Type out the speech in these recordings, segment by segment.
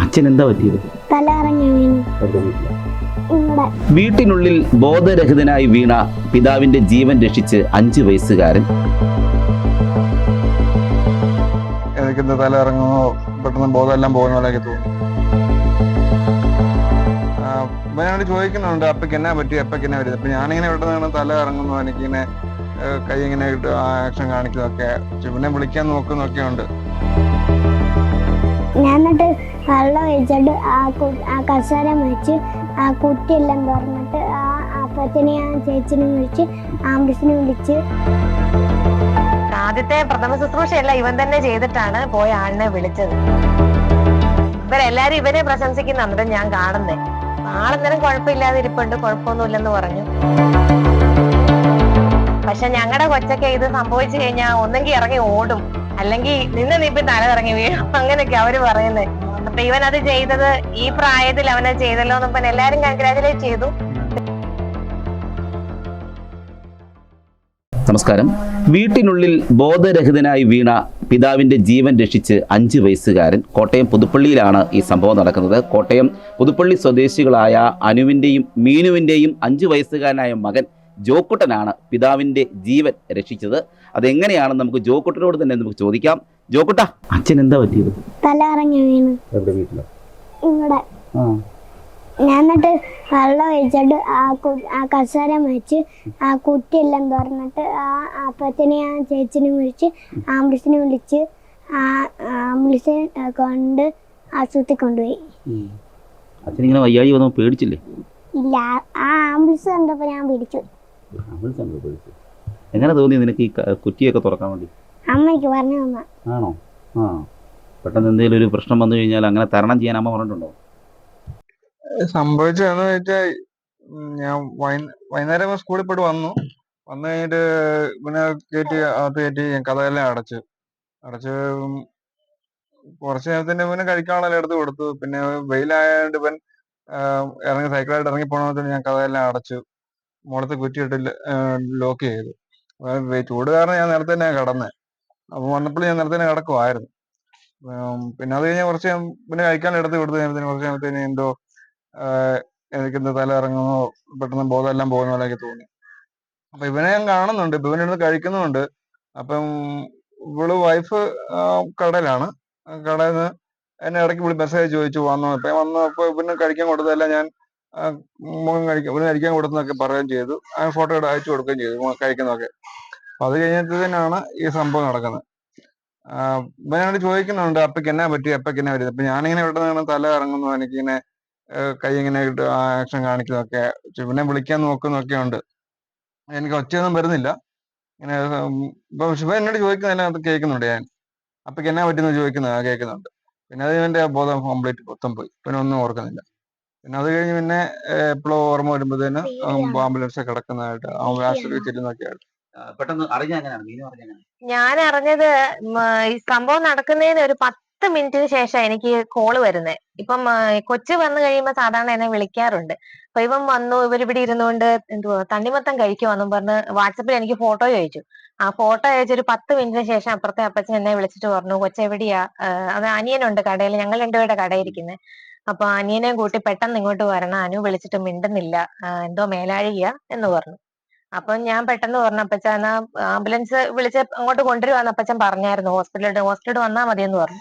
അച്ഛൻ എന്താ പറ്റിയത് വീട്ടിനുള്ളിൽ ബോധരഹിതനായി വീണ പിതാവിന്റെ ജീവൻ രക്ഷിച്ച് അഞ്ചു വയസ്സുകാരൻ. എനിക്കെന്താ തല ഇറങ്ങുമോ പെട്ടെന്ന് ബോധമെല്ലാം പോകുന്ന പോലെയൊക്കെ തോന്നി ആ, ഇവനോട് ചോദിക്കുന്നുണ്ട് അപ്പയ്ക്ക് എന്നാ പറ്റി? അപ്പയ്ക്ക് എന്നാ പറ്റി? അപ്പൊ ഞാനിങ്ങനെ പെട്ടെന്ന് തല ഇറങ്ങുന്നു എനിക്കിങ്ങനെ കൈ ഇങ്ങനെ ആക്ഷൻ കാണിക്കുന്നതൊക്കെ. പിന്നെ വിളിക്കാൻ നോക്കുന്നൊക്കെ ഉണ്ട് ഞാൻ എന്നിട്ട് വെള്ളം ഒഴിച്ചിട്ട് ആ ആ കസേര വെച്ച് ആ കുറ്റിയെല്ലാം തുറന്നിട്ട് ആ അപ്പച്ചനെ ആ ചേച്ചിനെ വിളിച്ച് ആംബുലൻസിനെ വിളിച്ച് ആദ്യത്തെ പ്രഥമ ശുശ്രൂഷയല്ല ഇവൻ തന്നെ ചെയ്തിട്ടാണ് പോയ ആളിനെ വിളിച്ചത്. ഇവരെല്ലാരും ഇവനെ പ്രശംസിക്കുന്ന അന്നേരം ഞാൻ കാണുന്നേ. ആളെന്നേരം കുഴപ്പമില്ലാതെ ഇരിപ്പുണ്ട് കുഴപ്പമൊന്നുമില്ലെന്ന് പറഞ്ഞു. പക്ഷെ ഞങ്ങളുടെ കൊച്ചൊക്കെ ഇത് സംഭവിച്ചു കഴിഞ്ഞാൽ ഒന്നെങ്കിൽ ഇറങ്ങി ഓടും. അല്ലെങ്കിൽ നിന്ന് നീപ്പി തല ഇറങ്ങി വീഴും. അങ്ങനെയൊക്കെ അവർ പറയുന്നത് അപ്പൊ ഇവൻ അത് ചെയ്തത് ഈ പ്രായത്തിൽ അവനത് ചെയ്തല്ലോ എന്ന് എല്ലാരും കൺഗ്രാജുലേറ്റ് ചെയ്തു. നമസ്കാരം. വീട്ടിനുള്ളിൽ ബോധരഹിതനായി വീണ പിതാവിന്റെ ജീവൻ രക്ഷിച്ച് അഞ്ച് വയസ്സുകാരൻ കോട്ടയം പുതുപ്പള്ളിയിലാണ് ഈ സംഭവം നടക്കുന്നത്. കോട്ടയം പുതുപ്പള്ളി സ്വദേശികളായ അനുവിന്റെയും മീനുവിന്റെയും അഞ്ച് വയസ്സുകാരനായ മകൻ ജോക്കുട്ടനാണ് പിതാവിന്റെ ജീവൻ രക്ഷിച്ചത്. അതെങ്ങനെയാണെന്ന് നമുക്ക് ജോക്കുട്ടനോട് തന്നെ നമുക്ക് ചോദിക്കാം. ജോക്കുട്ട അച്ഛൻ എന്താ പറ്റിയത്? തല ഇറങ്ങി വീണു. എവിടെ വീട്ടിലോ? ഇവിടെ. ആ. ഞാൻ എന്നിട്ട് വെള്ളം ഒഴിച്ചിട്ട് ആ കു- ആ കസേര വെച്ച് ആ കുറ്റിയെല്ലാം തുറന്നിട്ട് ആ അപ്പത്തിനെ ആ ചേച്ചിനെ വിളിച്ച് ആംബുലൻസിനെ വിളിച്ച് ആ ആംബുലൻസ് കൊണ്ട് ആശുപത്രി കൊണ്ടുപോയി. അച്ഛനിങ്ങനെ വയ്യാഴി വന്നപ്പോൾ പേടിച്ചില്ലേ? ഇല്ല ആ ആംബുലൻസ് കണ്ടപ്പോൾ ഞാൻ പിടിച്ചു. എങ്ങനെ തോന്നി നിനക്ക് ഈ കുറ്റിയൊക്കെ തുറക്കാൻ വേണ്ടി? അമ്മയ്ക്ക് പറഞ്ഞു തന്ന. ആണോ? ആ. പെട്ടെന്ന് എന്തെങ്കിലും ഒരു പ്രശ്നം വന്നു കഴിഞ്ഞാൽ അങ്ങനെ തരണം ചെയ്യാൻ അമ്മ പറഞ്ഞിട്ടുണ്ടോ? സംഭവിച്ചതെന്ന് വെച്ചാൽ ഞാൻ വൈ- വൈകുന്നേരം സ്കൂളിൽ പോയിട്ട് വന്നു. വന്നു കഴിഞ്ഞിട്ട് പിന്നെ കയറ്റി അകത്ത് കയറ്റി ഞാൻ കഥയെല്ലാം അടച്ച് അടച്ച് കുറച്ച് നേരത്തിന് പിന്നെ കഴിക്കാനുള്ള എടുത്ത് കൊടുത്തു. പിന്നെ വെയിലായതുകൊണ്ട് ഇവൻ ഇറങ്ങി സൈക്കിളായിട്ട് ഇറങ്ങി പോകണമെന്ന് ഞാൻ കഥയെല്ലാം അടച്ചു. മുളത്ത് കുറ്റിയിട്ട് ലോക്ക് ചെയ്തു. അപ്പൊ ചൂട് കാരണം ഞാൻ നേരത്തെ തന്നെ കിടന്നേ. അപ്പൊ വന്നപ്പോൾ ഞാൻ നേരത്തെ തന്നെ കിടക്കുമായിരുന്നു പിന്നെ അത് കഴിഞ്ഞാൽ കുറച്ച് പിന്നെ കഴിക്കാൻ എടുത്ത് കൊടുത്തു കഴിഞ്ഞാൽ കുറച്ച് കഴിഞ്ഞാൽ എന്തോ എനിക്ക് എനിക്കെന്താ തല ഇറങ്ങുന്നോ പെട്ടെന്ന് ബോധം എല്ലാം പോകുന്ന പോലെയൊക്കെ തോന്നി. അപ്പൊ ഇവനെ ഞാൻ കാണുന്നുണ്ട് ഇപ്പൊ ഇവനെടുത്ത് കഴിക്കുന്നുണ്ട് അപ്പം ഇവൾ വൈഫ് കടയിലാണ് ആ കടയിൽ നിന്ന് എന്നെ ഇടയ്ക്ക് വിളി മെസ്സേജ് ചോദിച്ചു വന്നോ. ഇപ്പൊ വന്നു വന്നപ്പോ ഇവന് കഴിക്കാൻ കൊടുത്തതെല്ലാം ഞാൻ മോൻ കഴിക്കാൻ ഇവന് കഴിക്കാൻ കൊടുത്തെന്നൊക്കെ പറയുകയും ചെയ്തു. ആ ഫോട്ടോ എടുത്ത് അയച്ചു കൊടുക്കുകയും ചെയ്തു കഴിക്കുന്നതൊക്കെ. അപ്പൊ അത് കഴിഞ്ഞപ്പോഴത്തേനാണ് ഈ സംഭവം നടക്കുന്നത്. ഇവനോട് ചോദിക്കുന്നുണ്ട് അപ്പയ്ക്ക് എന്നാ പറ്റി? അപ്പയ്ക്ക് എന്നാ പറ്റി? അപ്പൊ ഞാനിങ്ങനെ പെട്ടെന്ന് തല ഇറങ്ങുന്നു എനിക്കിങ്ങനെ കൈ ഇങ്ങനെ ആക്ഷൻ കാണിക്കുന്നതൊക്കെ. ഇവനെ വിളിക്കാൻ നോക്കുന്നൊക്കെ ഉണ്ട്. എനിക്ക് ഒച്ചയൊന്നും വരുന്നില്ല. ഇങ്ങനെ ഇപ്പൊ ശിവ എന്നോട് ചോദിക്കുന്നതല്ല അത് കേൾക്കുന്നുണ്ട് ഞാൻ. അപ്പക്ക് എന്നാ പറ്റുന്ന ചോദിക്കുന്നത് കേൾക്കുന്നുണ്ട്. പിന്നെ അത് ഇവന്റെ ബോധം കംപ്ലീറ്റ് മൊത്തം പോയി. പിന്നെ ഒന്നും ഓർക്കുന്നില്ല. പിന്നെ അത് കഴിഞ്ഞ് പിന്നെ എപ്പോഴോ ഓർമ്മ വരുമ്പോഴത്തേന് ആംബുലൻസ് കിടക്കുന്നതായിട്ട് ആശുപത്രി ചെല്ലുന്നൊക്കെ ആയിട്ട് പെട്ടെന്ന് അറിഞ്ഞ എങ്ങനെയാണ്? ഞാൻ അറിഞ്ഞത് ഈ സംഭവം നടക്കുന്നതിന് ഒരു പത്ത് മിനിറ്റിന് ശേഷം എനിക്ക് കോൾ വരുന്നത് ഇപ്പം കൊച്ചു വന്നു കഴിയുമ്പോൾ സാധാരണ എന്നെ വിളിക്കാറുണ്ട്. അപ്പൊ ഇവൻ വന്നു ഇവരിവിടെ ഇരുന്നുകൊണ്ട് എന്തുവാ തണ്ണിമത്തം കഴിക്കുവാന്നും പറഞ്ഞ് വാട്സപ്പിൽ എനിക്ക് ഫോട്ടോ ചോദിച്ചു. ആ ഫോട്ടോ അയച്ച ഒരു പത്ത് മിനിറ്റിന് ശേഷം അപ്പുറത്തെ അപ്പച്ചൻ എന്നെ വിളിച്ചിട്ട് പറഞ്ഞു കൊച്ചെവിടെയാ? അത് അനിയനുണ്ട് കടയിൽ ഞങ്ങൾ രണ്ടുപേരുടെ കടയിൽ ഇരിക്കുന്നത് അപ്പൊ അനിയനെ കൂട്ടി പെട്ടെന്ന് ഇങ്ങോട്ട് വരണം. അനു വിളിച്ചിട്ട് മിണ്ടുന്നില്ല. എന്തോ മേലാഴിക എന്ന് പറഞ്ഞു. അപ്പൊ ഞാൻ പെട്ടെന്ന് പറഞ്ഞു അപ്പച്ച എന്നാ ആംബുലൻസ് വിളിച്ച് അങ്ങോട്ട് കൊണ്ടുവരുവാന്ന് അപ്പച്ചൻ പറഞ്ഞായിരുന്നു ഹോസ്പിറ്റലിൽ. ഹോസ്പിറ്റലിൽ മതി എന്ന് പറഞ്ഞു.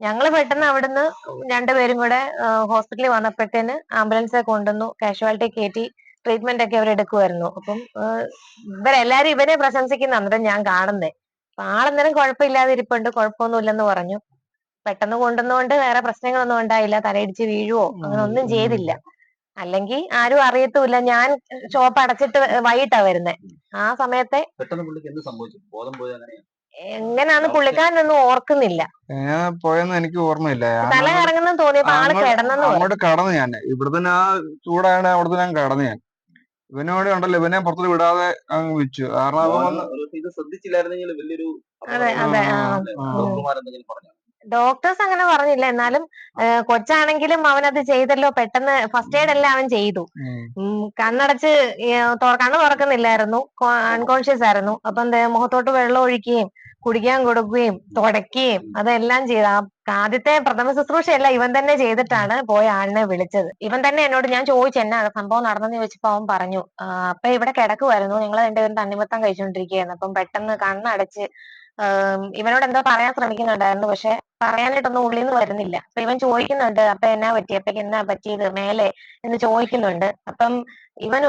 ഞങ്ങൾ പെട്ടെന്ന് അവിടുന്ന് രണ്ടുപേരും കൂടെ ഹോസ്പിറ്റലിൽ വന്നപ്പോഴത്തേന് ആംബുലൻസ് കൊണ്ടുവന്നു. കാഷ്വാലിറ്റി കയറ്റി ട്രീറ്റ്മെന്റ് ഒക്കെ അവർ എടുക്കുമായിരുന്നു അപ്പം ഇവരെല്ലാരും ഇവനെ പ്രശംസിക്കുന്ന അന്നേരം ഞാൻ കാണുന്നേ. അപ്പൊ ആളന്നേരം കുഴപ്പമില്ലാതെ ഇരിപ്പുണ്ട് കുഴപ്പമൊന്നുമില്ലെന്ന് പറഞ്ഞു. പെട്ടെന്ന് കൊണ്ടുവന്നുകൊണ്ട് വേറെ പ്രശ്നങ്ങളൊന്നും ഉണ്ടായില്ല. തലയിടിച്ച് വീഴുവോ? അങ്ങനെ ഒന്നും ചെയ്തില്ല. അല്ലെങ്കിൽ ആരും അറിയത്തുമില്ല ഞാൻ ഷോപ്പ് അടച്ചിട്ട് വൈകിട്ടാ വരുന്നേ. ആ സമയത്തെ പെട്ടെന്ന് പുള്ളിക്ക് എന്ത് സംഭവിച്ചു? ബോധം പോയത് അങ്ങനെയാണ് എങ്ങനെയാന്ന് പുള്ളിക്കാരനൊന്നും ഓർക്കുന്നില്ല. എങ്ങനെ പോയെന്ന് എനിക്ക് ഓർമ്മയില്ല. തല കറങ്ങുന്നെന്ന് തോന്നിയപ്പോ ആൾ പറഞ്ഞു അങ്ങോട്ട് കടന്നു ഞാൻ. ഇവിടുത്തെ ആ ചൂടായാണ് അവിടുത്തെ ഞാൻ കടന്നു ഞാൻ. ഇവനോട് ഉണ്ടല്ലോ. ഇവനെ പുറത്ത് വിടാതെ അങ്ങ് വെച്ചു കാരണം അതെ അതെ ഡോക്ടേഴ്സ് അങ്ങനെ പറഞ്ഞില്ല. എന്നാലും കൊച്ചാണെങ്കിലും കൊച്ചാണെങ്കിലും അവനത് ചെയ്തല്ലോ. പെട്ടെന്ന് ഫസ്റ്റ് എയ്ഡ് എല്ലാം അവൻ ചെയ്തു. കണ്ണടച്ച് കണ്ണ് തുറക്കുന്നില്ലായിരുന്നു. അൺകോൺഷ്യസ് ആയിരുന്നു. അപ്പൊ എന്താ മുഖത്തോട്ട് വെള്ളം ഒഴിക്കുകയും കുടിക്കാൻ കൊടുക്കുകയും തുടയ്ക്കുകയും അതെല്ലാം ചെയ്ത. ആദ്യത്തെ പ്രഥമ ശുശ്രൂഷയല്ല ഇവൻ തന്നെ ചെയ്തിട്ടാണ് പോയ ആളിനെ വിളിച്ചത്. ഇവൻ തന്നെ എന്നോട് ഞാൻ ചോദിച്ചു എന്നാ സംഭവം നടന്നെന്ന് ചോദിച്ചപ്പോ അവൻ പറഞ്ഞു "ആ, അപ്പൊ ഇവിടെ കിടക്കുമായിരുന്നു ഞങ്ങൾ രണ്ടുപേരും തണ്ണിമത്തം കഴിച്ചുകൊണ്ടിരിക്കുകയായിരുന്നു അപ്പം പെട്ടെന്ന് കണ്ണടച്ച് ഇവനോട് എന്തോ പറയാൻ ശ്രമിക്കുന്നുണ്ടായിരുന്നു. പക്ഷെ പറയാനായിട്ടൊന്നും ഉള്ളിൽ നിന്ന് വരുന്നില്ല. അപ്പൊ ഇവൻ ചോദിക്കുന്നുണ്ട് അപ്പൊ എന്നാ പറ്റി? അപ്പൊ എന്നാ പറ്റിയത്? മേലെ? എന്ന് ചോദിക്കുന്നുണ്ട്. അപ്പം ഇവൻ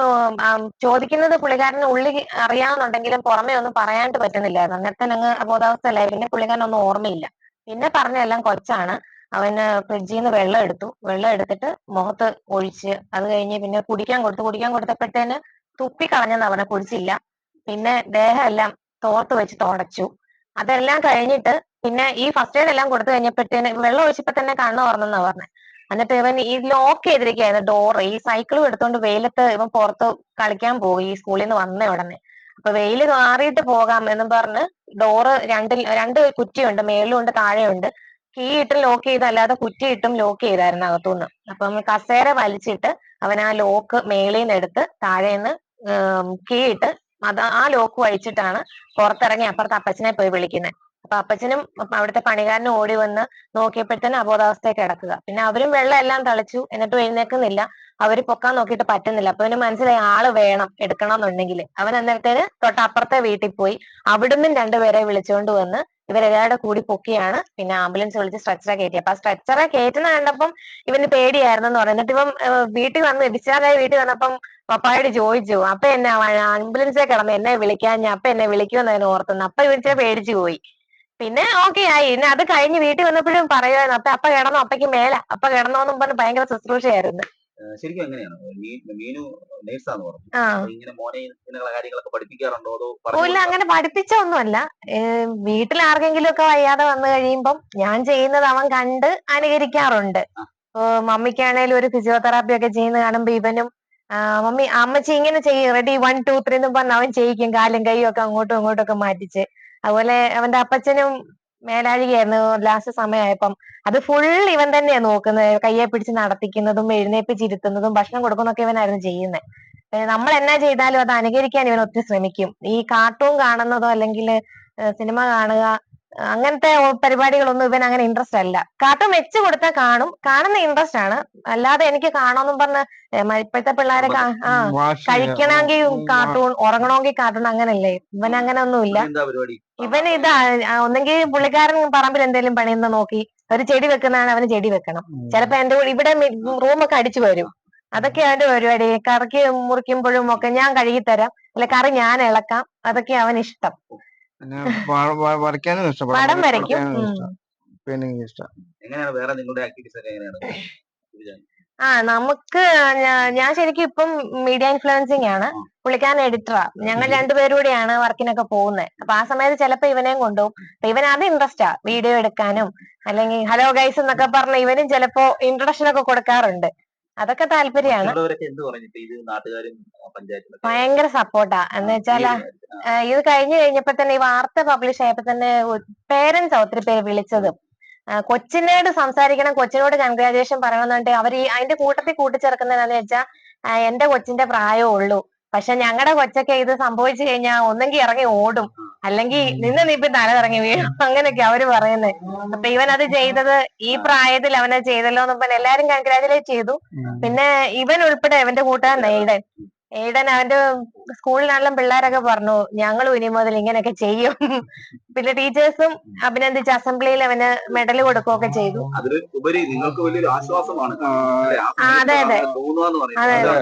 ചോദിക്കുന്നത് പുള്ളിക്കാരന് ഉള്ളി അറിയാവുന്നുണ്ടെങ്കിലും പുറമെ ഒന്നും പറയാനായിട്ട് പറ്റുന്നില്ലായിരുന്നു. അന്നേരത്തെ അങ്ങ് അബോധാവസ്ഥയിലായി. പിന്നെ പുള്ളിക്കാരനൊന്നും ഓർമ്മയില്ല. പിന്നെ പറഞ്ഞതെല്ലാം കൊച്ചാണ്. അവന് ഫ്രിഡ്ജിൽ നിന്ന് വെള്ളം എടുത്തു. വെള്ളം എടുത്തിട്ട് മുഖത്ത് ഒഴിച്ച് അത് കഴിഞ്ഞ് പിന്നെ കുടിക്കാൻ കൊടുത്തു. കുടിക്കാൻ കൊടുത്തപ്പോഴത്തേന് തുപ്പി കളഞ്ഞെന്ന് അവനെ കുടിച്ചില്ല. പിന്നെ ദേഹം എല്ലാം തോർത്ത് വെച്ച് തുടച്ചു. അതെല്ലാം കഴിഞ്ഞിട്ട് പിന്നെ ഈ ഫസ്റ്റ് എയ്ഡ് എല്ലാം കൊടുത്തു കഴിഞ്ഞപ്പോഴത്തേന് വെള്ളം ഒഴിച്ചപ്പോ തന്നെ കണ്ണ് തുറന്നെന്നാ പറഞ്ഞത് എന്നിട്ട് ഇവൻ ഈ ലോക്ക് ചെയ്തിരിക്കുകയായിരുന്നു ഡോറ് ഈ സൈക്കിളും എടുത്തോണ്ട് വെയിലത്ത് ഇവൻ പുറത്ത് കളിക്കാൻ പോകും ഈ സ്കൂളിൽ നിന്ന് വന്ന ഉടനെ. അപ്പൊ വെയിൽ മാറിയിട്ട് പോകാം എന്നും പറഞ്ഞ് ഡോറ് രണ്ടിൽ രണ്ട് കുറ്റിയുണ്ട്. മേളിലുണ്ട് താഴെയുണ്ട്. കീ ഇട്ട് ലോക്ക് ചെയ്തല്ലാതെ കുറ്റി ഇട്ടും ലോക്ക് ചെയ്തായിരുന്നു അകത്തുനിന്ന് അപ്പം കസേര വലിച്ചിട്ട് അവൻ ആ ലോക്ക് മേളിൽ നിന്ന് എടുത്ത് താഴേന്ന് കീ ഇട്ട് അത് ആ ലോക്ക് വഹിച്ചിട്ടാണ് പുറത്തിറങ്ങി അപ്പുറത്ത് അപ്പച്ചനെ പോയി വിളിക്കുന്നത് അപ്പൊ അപ്പച്ചനും അപ്പൊ അവിടുത്തെ പണികാരനും ഓടി വന്ന് നോക്കിയപ്പോഴത്തേനും അബോധാവസ്ഥയിൽ കിടക്കുക. പിന്നെ അവരും വെള്ളം എല്ലാം തളിച്ചു. എന്നിട്ട് എഴുന്നേക്കുന്നില്ല. അവർ പൊക്കാൻ നോക്കിയിട്ട് പറ്റുന്നില്ല. അപ്പൊ അവന് മനസ്സിലായി ആൾ വേണം എടുക്കണം എന്നുണ്ടെങ്കിൽ അവൻ അന്നേരത്തേന് തൊട്ടപ്പുറത്തെ വീട്ടിൽ പോയി അവിടുന്ന് രണ്ടുപേരെ വിളിച്ചുകൊണ്ട് വന്ന് ഇവരെല്ലാവരുടെ കൂടി പൊക്കിയാണ്. പിന്നെ ആംബുലൻസ് വിളിച്ച് സ്ട്രെച്ചറെ കയറ്റി അപ്പൊ ആ സ്ട്രെച്ചറെ കയറ്റുന്ന കണ്ടപ്പം ഇവന് പേടിയായിരുന്നു എന്ന് പറയുന്നത് ഇവം വീട്ടിൽ വന്ന് ഡിസ്ചാർജായി വീട്ടിൽ വന്നപ്പം പപ്പായോട് ചോദിച്ചു അപ്പൊ എന്നെ ആംബുലൻസേ കിടന്ന് എന്നെ വിളിക്കാൻ ഞാൻ അപ്പൊ എന്നെ വിളിക്കുമെന്ന് അതിന് ഓർത്തുന്നു അപ്പൊ ഇവൻ പേടിച്ചു പോയി. പിന്നെ ഓക്കെ ആയി. പിന്നെ അത് കഴിഞ്ഞ് വീട്ടിൽ വന്നപ്പോഴും പറയുമായിരുന്നു അപ്പൊ അപ്പ കിടന്നു അപ്പയ്ക്ക് മേല. അപ്പ കിടന്നോന്നും പറഞ്ഞ് ഭയങ്കര ശുശ്രൂഷയായിരുന്നു. ശരിക്കും എങ്ങനെയാണ്? മീനു നേഴ്സാന്ന് പറഞ്ഞു. ഇങ്ങനെ മോനെ ഇങ്ങനെയുള്ള കാര്യങ്ങളൊക്കെ പഠിപ്പിക്കാറുണ്ടോ അതോ ഇല്ല അങ്ങനെ പഠിപ്പിച്ചൊന്നുമല്ല. വീട്ടിൽ ആർക്കെങ്കിലും ഒക്കെ വയ്യാതെ വന്നു കഴിയുമ്പം ഞാൻ ചെയ്യുന്നത് അവൻ കണ്ട് അനുകരിക്കാറുണ്ട്. മമ്മിക്കാണേലും ഒരു ഫിസിയോതെറാപ്പി ഒക്കെ ചെയ്യുന്ന കാണുമ്പോ ഇവനും മമ്മി അമ്മച്ചി ഇങ്ങനെ ചെയ്യും റെഡി വൺ ടു ത്രീ എന്ന് പറഞ്ഞ് അവൻ ചെയ്യിക്കും. കാലും കൈയും ഒക്കെ അങ്ങോട്ടും ഇങ്ങോട്ടും ഒക്കെ മാറ്റിച്ച്. അതുപോലെ അവന്റെ അപ്പച്ചനും മേലാഴികയായിരുന്നു ലാസ്റ്റ് സമയമായപ്പം. അത് ഫുൾ ഇവൻ തന്നെയാ നോക്കുന്നത്. കയ്യെ പിടിച്ച് നടത്തിക്കുന്നതും എഴുന്നേപ്പിച്ചിരുത്തുന്നതും ഭക്ഷണം കൊടുക്കുന്നൊക്കെ ഇവനായിരുന്നു ചെയ്യുന്നത് നമ്മൾ എന്നാ ചെയ്താലും അത് അനുകരിക്കാൻ ഇവൻ ഒത്തിരി ശ്രമിക്കും. ഈ കാർട്ടൂൺ കാണുന്നതോ അല്ലെങ്കിൽ സിനിമ കാണുക അങ്ങനത്തെ പരിപാടികളൊന്നും ഇവൻ അങ്ങനെ ഇൻട്രസ്റ്റ് അല്ല. കാർട്ടൂൺ വെച്ച് കൊടുത്താൽ കാണും. കാണുന്ന ഇൻട്രസ്റ്റ് ആണ്. അല്ലാതെ എനിക്ക് കാണണമെന്നും പറഞ്ഞ് ഇപ്പോഴത്തെ പിള്ളേരെ ആ കഴിക്കണമെങ്കിൽ കാർട്ടൂൺ ഉറങ്ങണമെങ്കിൽ കാർട്ടൂൺ അങ്ങനല്ലേ? ഇവൻ അങ്ങനെ ഒന്നുമില്ല ഇവൻ ഇതാ ഒന്നെങ്കിൽ പുള്ളിക്കാരൻ പറമ്പിൽ എന്തെങ്കിലും പണിയുന്ന നോക്കി ഒരു ചെടി വെക്കുന്നതാണ് അവന് ചെടി വെക്കണം. ചിലപ്പോ എന്റെ ഇവിടെ റൂമൊക്കെ അടിച്ചു വരും. അതൊക്കെ അവന്റെ പരിപാടി. കറക്കി മുറിക്കുമ്പോഴും ഒക്കെ ഞാൻ കഴുകി തരാം അല്ലെ കറി ഞാൻ ഇളക്കാം. അതൊക്കെ അവൻ ഇഷ്ടം പിന്നെ വ- വ- വരയ്ക്കാനും ഇഷ്ടപ്പെടും പടം വരയ്ക്കും. വരയ്ക്കാനും ഉം. ഇഷ്ടം. പെയിന്റിങ് ഇഷ്ടം. എങ്ങനെയാണ്? വേറെ നിങ്ങളുടെ ആക്ടിവിറ്റീസ് ഒക്കെ എങ്ങനെയാണ്? ഇത് ആ നമുക്ക് ഞാ- ഞാൻ ശരിക്കും ഇപ്പം മീഡിയ ഇൻഫ്ലുവൻസിങ് ആണ്. പുള്ളിക്കാരൻ എഡിറ്ററാ ഞങ്ങൾ രണ്ടുപേരും കൂടിയാണ് വർക്കിനൊക്കെ പോകുന്നത് അപ്പൊ ആ സമയത്ത് ചിലപ്പോ ഇവനെയും കൊണ്ടുപോകും. അപ്പൊ ഇവൻ അത് ഇൻട്രസ്റ്റാ വീഡിയോ എടുക്കാനും അല്ലെങ്കിൽ ഹലോ ഗൈസ് എന്നൊക്കെ പറഞ്ഞ് ഇവനും ചിലപ്പോ ഇൻട്രൊഡക്ഷൻ ഒക്കെ കൊടുക്കാറുണ്ട്. അതൊക്കെ താല്പര്യമാണ് ഭയങ്കര സപ്പോർട്ടാ എന്ന് വെച്ചാൽ ഇത് കഴിഞ്ഞു കഴിഞ്ഞപ്പോ തന്നെ ഈ വാർത്ത പബ്ലിഷ് ആയപ്പോ തന്നെ പേരൻസ് ഒത്തിരി പേര് വിളിച്ചതും. കൊച്ചിനോട് സംസാരിക്കണം കൊച്ചിനോട് കൺഗ്രാജുലേഷൻ പറയണമെന്നുണ്ട് അവർ ഈ അതിന്റെ കൂട്ടത്തിൽ കൂട്ടിച്ചേർക്കുന്നതെന്ന് വെച്ചാൽ എന്റെ കൊച്ചിന്റെ പ്രായമേ ഉള്ളൂ. പക്ഷെ ഞങ്ങളുടെ കൊച്ചൊക്കെ ഇത് സംഭവിച്ചു കഴിഞ്ഞാൽ ഒന്നെങ്കിൽ ഇറങ്ങി ഓടും. അല്ലെങ്കിൽ നിന്ന് നീ ഇപ്പൊ തല ഇറങ്ങി വീഴും. അങ്ങനെയൊക്കെ അവർ പറയുന്നത് അപ്പൊ ഇവൻ അത് ചെയ്തത് ഈ പ്രായത്തിൽ അവനത് ചെയ്തല്ലോ എന്ന് പറഞ്ഞ് എല്ലാരും കൺഗ്രാജുലേറ്റ് ചെയ്തു. പിന്നെ ഇവൻ ഉൾപ്പെടെ ഇവന്റെ കൂട്ടുകാരൻ എയ്ഡൻ എയ്ഡൻ അവന്റെ സ്കൂളിലാണെങ്കിലും പിള്ളേരൊക്കെ പറഞ്ഞു ഞങ്ങളും ഇനി മുതൽ ഇങ്ങനെയൊക്കെ ചെയ്യും. പിന്നെ ടീച്ചേഴ്സും അഭിനന്ദിച്ച് അസംബ്ലിയിൽ അവന് മെഡൽ കൊടുക്കുകയൊക്കെ ചെയ്തു. ഉപരി നിങ്ങൾക്ക് വലിയൊരു ആശ്വാസമാണ്. അതെ, അതെ. അതെ, അതെ.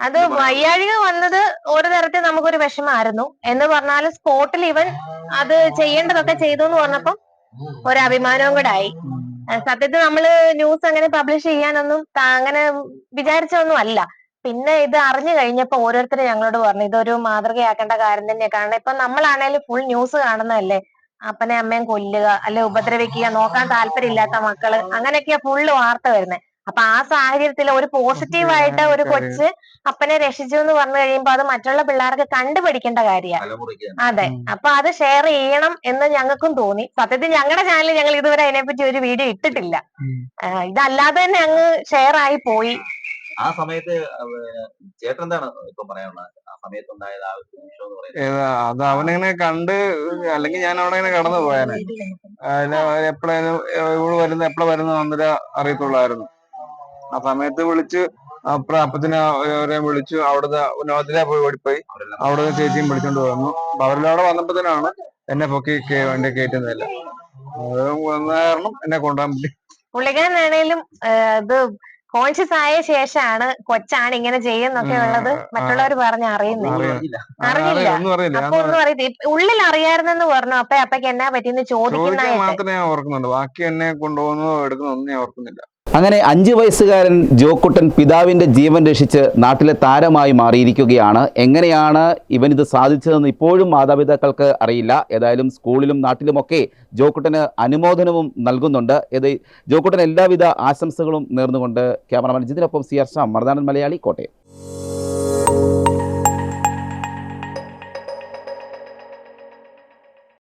അത് വയ്യാഴിക വന്നത് ഒരു തരത്തിൽ നമുക്കൊരു വിഷമായിരുന്നു എന്ന് പറഞ്ഞാൽ സ്പോട്ടിൽ ഇവൻ അത് ചെയ്യേണ്ടതൊക്കെ ചെയ്തു എന്ന് പറഞ്ഞപ്പം ഒരു അഭിമാനവും കൂടെ ആയി. സത്യത്തിൽ നമ്മൾ ന്യൂസ് അങ്ങനെ പബ്ലിഷ് ചെയ്യാനൊന്നും അങ്ങനെ വിചാരിച്ചൊന്നും അല്ല. പിന്നെ ഇത് അറിഞ്ഞു കഴിഞ്ഞപ്പോ ഓരോരുത്തരും ഞങ്ങളോട് പറഞ്ഞു ഇതൊരു മാതൃകയാക്കേണ്ട കാര്യം തന്നെയാ. കാരണം ഇപ്പൊ നമ്മളാണേലും ഫുൾ ന്യൂസ് കാണുന്നതല്ലേ? അപ്പനെ അമ്മയും കൊല്ലുക അല്ലെ ഉപദ്രവിക്കുക നോക്കാൻ താല്പര്യമില്ലാത്ത മക്കൾ അങ്ങനെയൊക്കെയാ ഫുള്ള് വാർത്ത വരുന്നത് അപ്പൊ ആ സാഹചര്യത്തിൽ ഒരു പോസിറ്റീവായിട്ട് ഒരു കൊച്ച് അപ്പനെ രക്ഷിച്ചു എന്ന് പറഞ്ഞു കഴിയുമ്പോൾ അത് മറ്റുള്ള പിള്ളേർക്ക് കണ്ടുപിടിക്കേണ്ട കാര്യമാണ് അതെ. അപ്പൊ അത് ഷെയർ ചെയ്യണം എന്ന് ഞങ്ങൾക്കും തോന്നി. സത്യത്തിൽ ഞങ്ങളുടെ ചാനലിൽ ഞങ്ങൾ ഇതുവരെ അതിനെപ്പറ്റി ഒരു വീഡിയോ ഇട്ടിട്ടില്ല. ഇതല്ലാതെ തന്നെ അങ്ങ് ഷെയർ ആയി പോയി. ആ സമയത്ത് ചേട്ടൻ എന്താണ് ഇപ്പൊ പറയാനുള്ളത് ആ സമയത്ത് ഉണ്ടായത് ആ ഒരു നിമിഷം എന്ന് പറയുന്നത്? ഏതാ അത് അവനിങ്ങനെ കണ്ട് അല്ലെങ്കിൽ ഞാൻ അവിടെ ഇങ്ങനെ കടന്നു പോയാനെ. എപ്പോഴായാലും ഇവൾ വരുന്ന എപ്പോഴാ വരുന്ന അന്നേരം അറിയത്തുള്ളായിരുന്നു. ആ സമയത്ത് വിളിച്ച് അപ്പുറം അപ്പത്തിനെ അവരെ വിളിച്ചു അവിടുത്തെ നോത്തിലെ പോയി ഓടിപ്പോയി. അവിടെ നിന്ന് ചേച്ചിയും വിളിച്ചോണ്ട് വന്നു. അപ്പൊ അവരിലവിടെ വന്നപ്പോഴത്തേനാണ് എന്നെ പൊക്കി കേ- വണ്ടി കയറ്റുന്നില്ല അത് വന്ന കാരണം എന്നെ കൊണ്ടുപോകാൻ പറ്റി. പുള്ളിക്കാരനാണേലും ഇത് കോൺഷ്യസ് ആയ ശേഷമാണ് കൊച്ചാണ് ഇങ്ങനെ ചെയ്യുന്നൊക്കെ ഉള്ളത്. മറ്റുള്ളവർ പറഞ്ഞ് അറിയുന്നില്ല. അറിയാം. അറിയില്ല. അപ്പൊ ഒന്നും അറിയത്തില്ല. ഉള്ളിൽ അറിയായിരുന്നെന്ന് പറഞ്ഞു? അപ്പൊ അപ്പക്ക് എന്നാ പറ്റിയെന്ന് ചോദിക്കുന്ന മാത്രമേ ഞാൻ ഓർക്കുന്നുണ്ട് ബാക്കി എന്നെ കൊണ്ടുപോകുന്നതോ എടുക്കുന്നോ ഒന്നും ഞാൻ ഓർക്കുന്നില്ല. അങ്ങനെ അഞ്ച് വയസ്സുകാരൻ ജോക്കുട്ടൻ പിതാവിന്റെ ജീവൻ രക്ഷിച്ച് നാട്ടിലെ താരമായി മാറിയിരിക്കുകയാണ്. എങ്ങനെയാണ് ഇവൻ ഇത് സാധിച്ചതെന്ന് ഇപ്പോഴും മാതാപിതാക്കൾക്ക് അറിയില്ല. ഏതായാലും സ്കൂളിലും നാട്ടിലുമൊക്കെ ജോക്കുട്ടന് അനുമോദനവും നൽകുന്നുണ്ട്. ഇത് ജോക്കുട്ടൻ എല്ലാവിധ ആശംസകളും നേർന്നുകൊണ്ട് ക്യാമറമാൻ ജിതിനൊപ്പം സി ആർ ഷാം മർദാനൻ മലയാളി കോട്ടയം.